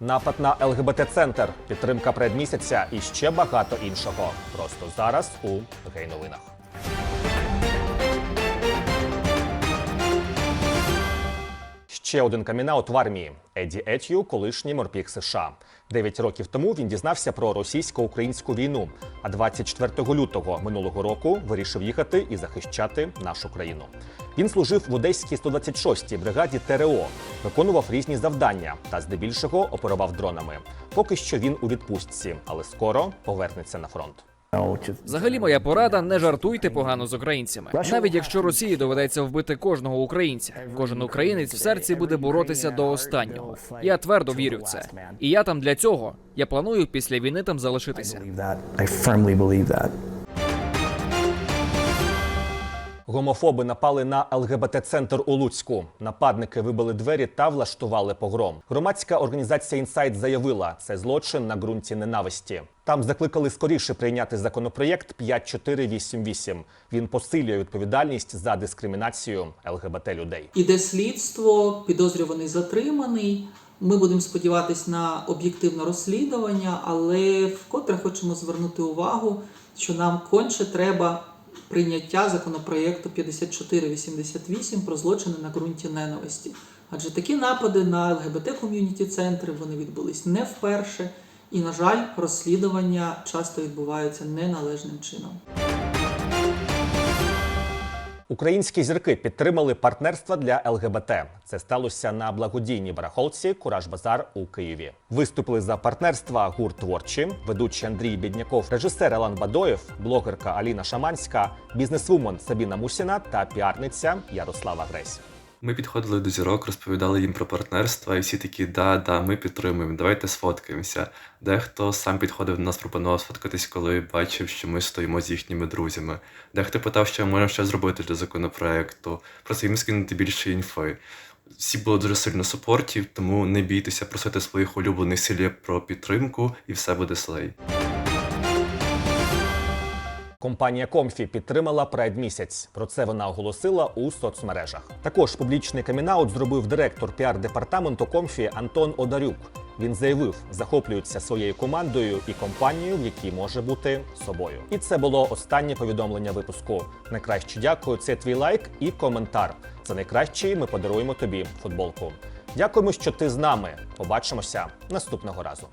Напад на ЛГБТ-центр, підтримка предмісяця і ще багато іншого. Просто зараз у гей-новинах. Ще один камінаут в армії Еді Етью, колишній морпіг США. Дев'ять років тому він дізнався про російсько-українську війну. А 24 лютого минулого року вирішив їхати і захищати нашу країну. Він служив в одеській 126-й бригаді ТРО, виконував різні завдання та здебільшого оперував дронами. Поки що він у відпустці, але скоро повернеться на фронт. Взагалі, моя порада не жартуйте погано з українцями. Навіть якщо Росії доведеться вбити кожного українця, кожен українець в серці буде боротися до останнього. Я твердо вірю в це. І я там для цього. Я планую після війни там залишитися. Гомофоби напали на ЛГБТ-центр у Луцьку. Нападники вибили двері та влаштували погром. Громадська організація Інсайт заявила, це злочин на ґрунті ненависті. Там закликали скоріше прийняти законопроєкт 5488. Він посилює відповідальність за дискримінацію ЛГБТ людей. Іде слідство, підозрюваний затриманий. Ми будемо сподіватися на об'єктивне розслідування, але вкотре хочемо звернути увагу, що нам конче треба прийняття законопроєкту 5488 про злочини на ґрунті ненависті. Адже такі напади на ЛГБТ ком'юніті центри вони відбулись не вперше, і, на жаль, розслідування часто відбуваються неналежним чином. Українські зірки підтримали партнерства для ЛГБТ. Це сталося на благодійній барахолці Кураж Базар у Києві. Виступили за партнерства гурт творчі, ведучий Андрій Бідняков, режисер Алан Бадоєв, блогерка Аліна Шаманська, бізнесвумен Сабіна Мусіна та піарниця Ярослава Гресь. Ми підходили до зірок, розповідали їм про партнерство, і всі такі, да, да, ми підтримуємо, давайте сфоткаємося. Дехто сам підходив до нас, пропонував сфоткатись, коли бачив, що ми стоїмо з їхніми друзями. Дехто питав, що можна ще зробити для законопроекту, просто їм скинути більше інфи. Всі були дуже сильно супортів, тому не бійтеся просити своїх улюблених селіб про підтримку, і все буде слей. Компанія Комфі підтримала Прайд місяць. Про це вона оголосила у соцмережах. Також публічний камінаут зробив директор піар-департаменту Комфі Антон Одарюк. Він заявив, захоплюється своєю командою і компанією, в якій може бути собою. І це було останнє повідомлення випуску. Найкраще дякую. Це твій лайк і коментар. За найкращий ми подаруємо тобі футболку. Дякуємо, що ти з нами. Побачимося наступного разу.